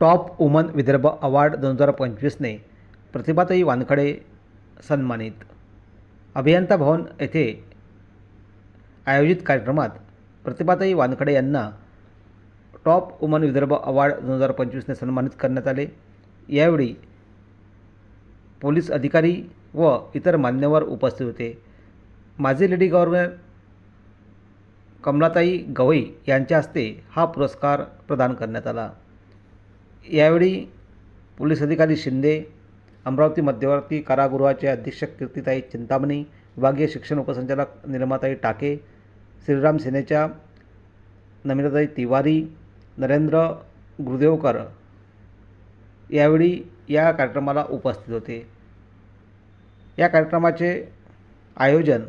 Top woman Vidarbha award दोन हजार पंचवीसने प्रतिभाताई वानखडे सन्मानित. अभियंता भवन येथे आयोजित कार्यक्रमात प्रतिभाताई वानखडे यांना टॉप वुमन विदर्भ अवॉर्ड दोन हजार पंचवीसने सन्मानित करण्यात आले. यावेळी पोलीस अधिकारी व इतर मान्यवर उपस्थित होते. माजी लेडी गव्हर्नर कमलाताई गवई यांच्या हस्ते हा पुरस्कार प्रदान करण्यात आला. यावेळी पोलीस अधिकारी शिंदे अमरावती मध्यवर्ती कारागृहाचे अधीक्षक कीर्तिताई चिंतामणी विभागीय शिक्षण उपसंचालक निर्माताई टाके श्रीराम सेनेच्या नमिताताई तिवारी नरेंद्र गुरुदेवकर यावेळी या कार्यक्रमाला उपस्थित होते. या कार्यक्रमाचे आयोजन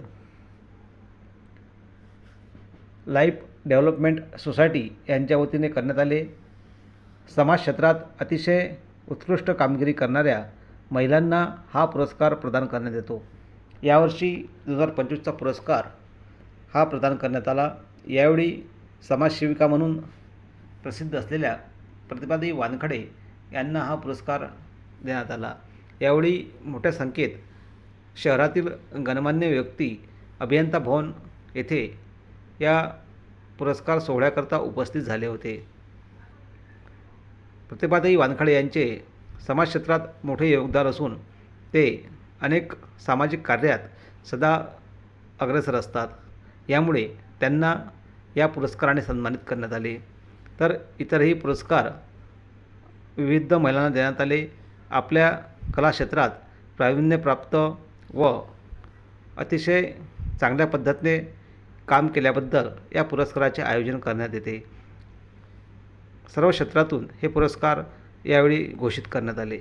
लाईफ डेव्हलपमेंट सोसायटी यांच्या वतीने करण्यात आले. समाज क्षेत्रात अतिशय उत्कृष्ट कामगिरी करणाऱ्या महिलांना हा पुरस्कार प्रदान करण्यात येतो. यावर्षी दोन हजार पंचवीसचा पुरस्कार हा प्रदान करण्यात आला. यावेळी समाजसेविका म्हणून प्रसिद्ध असलेल्या प्रतिभाताई वानखडे यांना हा पुरस्कार देण्यात आला. यावेळी मोठ्या संख्येत शहरातील गणमान्य व्यक्ती अभियंता भवन येथे या पुरस्कार सोहळ्याकरता उपस्थित झाले होते. प्रतिभाताई वानखडे यांचे समाज क्षेत्रात मोठे योगदान असून ते अनेक सामाजिक कार्यात सदा अग्रेसर असतात. यामुळे त्यांना या पुरस्काराने सन्मानित करण्यात आले. तर इतरही पुरस्कार विविध महिलांना देण्यात आले. आपल्या कलाक्षेत्रात प्रावीण्यप्राप्त व अतिशय चांगल्या पद्धतीने काम केल्याबद्दल या पुरस्काराचे आयोजन करण्यात येते. सर्व क्षेत्रातून हे पुरस्कार यावेळी घोषित करण्यात आले.